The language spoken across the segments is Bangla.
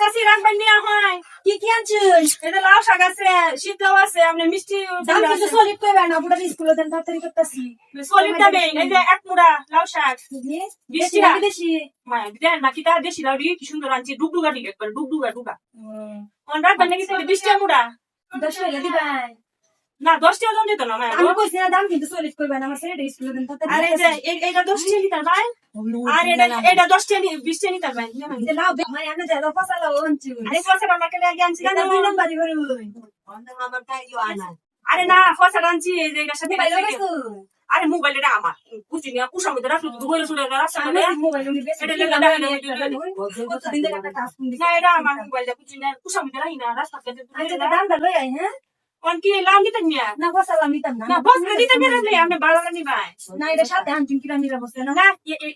চাষি রাখবেন নেওয়া হয়। কি কি আনছিস? এটা লাউ শাক আছে শীত লাউ আছে আপনি মিষ্টি দাম কিছু সলিড কইবে না পুরো স্কুলে দেন তাড়াতাড়ি করতেছি। সলিড দামে এই যে এক মুড়া লাউ শাক। বেশি না? বেশি মা দেন বাকি তা দেশি লাউ কি সুন্দর আনছি। ডুগডুগা ঠিক একবার ডুগডুগা ডুগা। অন রাখবেন নাকি তাহলে? বিশটা মুড়া। দশ টাকা দিবাই না দশটা ওজন দিত না মা আমি কইছি না দাম কিন্তু সলিড কইবা না আমার ছেলেটা স্কুলে দেন আরে এই- এইটা দশটা নিতার ভাই। আর এটা এটা দশটা নি বিশটা নিতার ভাই লাউ মাই আনে যা দাও ফসল লাউ আনছি আরে ফসল আমাকে লাগে আনছি এটা দুই নম্বরই করে আরে না ফসল আনছি এটার সাথে আরে মোবাইল এটা আমার। বুঝি না কুসার মধ্যে রাখল দুপুরে শুনে রাস্তা আমি বেশি এটা এটা নিয়ে না এটা আমার মোবাইলটা বুঝি না কুসার মধ্যে রাখি না রাস্তা আচ্ছা লই আই হ্যাঁ? কি লাম দিতেন না না ফসল আমি নিতাম না না বস দিতে গেলে নেই আমি ভালো রানি ভাই না এটা সাথে আনছি কিরা নিরা বসে না না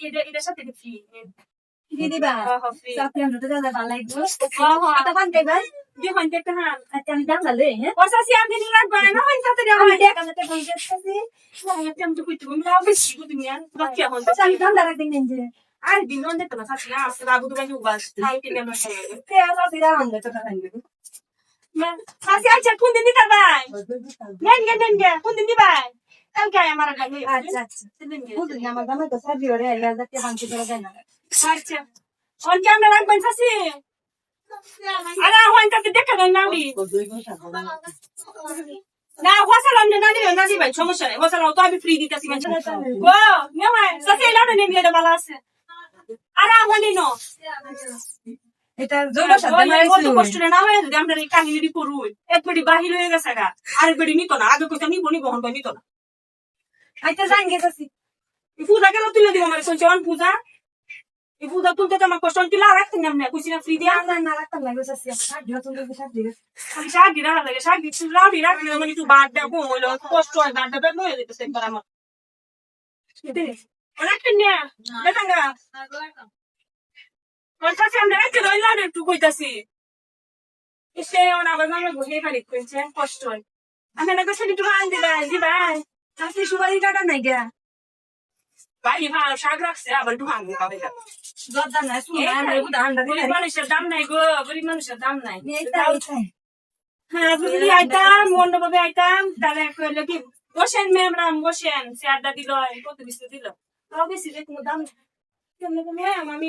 এটা এটার সাথে ফ্রি দি দিবা ফ্রি সাথে আমরা তো দাদা ভালো লাগবে হ্যাঁ, হ্যাঁ। এটা বানতে ভাই দিয়ে হইতে একটা হান আচ্ছা আমি দামটা লই হ্যাঁ বস আসি আমি দিন রাখবা না হইতে সাথে আমি আমি দেখ আমি তো বলতে চাচ্ছি না আমি তো কইতে আমি না বেশি বুঝি না বাকি হন আমি দামটা রাখ দিন যে আর দিন হন দেখতে না সাথে না আসলে বাবু তো গানি উবাস খাই কে না খাই তে আসা দিরা আনবে তো টাকা সাথে আচ্ছা কোন দিন দিতে ভাই নেন গে নেন গে কোন দিন দিবাই কালকে আমার গানি আচ্ছা আচ্ছা বুঝলি আমার দামে তো সাবি ওরে আইলা যাতে বানতে করে দেয় না আচ্ছা অন ক্যামেরা রাখবেন সাসি আরে হন তাতে দেখা দেন না উনি না হোসালাম না দিবে না দিবে সমস্যা নেই হোসালাম তো আমি ফ্রি দিতেছি মানে ও নেওয়া সাসি লাউডে নিয়ে গেলে ভালো আছে আরে আমনি নো এটা জোড়া সাথে কত মাইছি না হয় যদি আমরা কাহিনী করুই এক বেটি বাহির হয়ে গেছে গা আরেক বেটি নিত না আগে কইতাম নিবো নিবো হন নিত না আচ্ছা যান গেছি পূজা গেল তুলে দিব আমার শুনছি অন পূজা এই পূজা তুলতে তো আমার কষ্ট তুলা রাখতে না আমি কইছি না ফ্রি দিয়া না না রাখতাম লাগবে চাচ্ছি আমার দিও তুমি বিশাল দিবে খালি শাক দিরা লাগে শাক দিচ্ছি লাউডি রাখলে মানে একটু বাদ দেবো হইল কষ্ট হয় বাদ দেবে মরে যেতেছে একবার আমার অনেকটা নিয়ে দেখেন গা ওর কাছে আমরা রাখতে রই একটু কইতাছি সে ওর আবার আমরা বসে খালি কইছে কষ্ট আমি না কইছি একটু আন দিবাই দিবাই চাচ্ছি সুপারি কাটা নাই গা ভাই ভালো শাক রাখছে আবার একটু ভাঙবো কবে জর্দা নাই শুনে আমরা বুদা আন্ডা গরিব মানুষের দাম নাই গো গরিব মানুষের দাম নাই হ্যাঁ যদি আইতাম মন্ডপে আইতাম তাহলে কইলো কি বসেন ম্যাম বসেন সে আড্ডা দিল কত কিছু দিল তাও বেশি যে কোনো দাম কেমনে ম্যাম আমি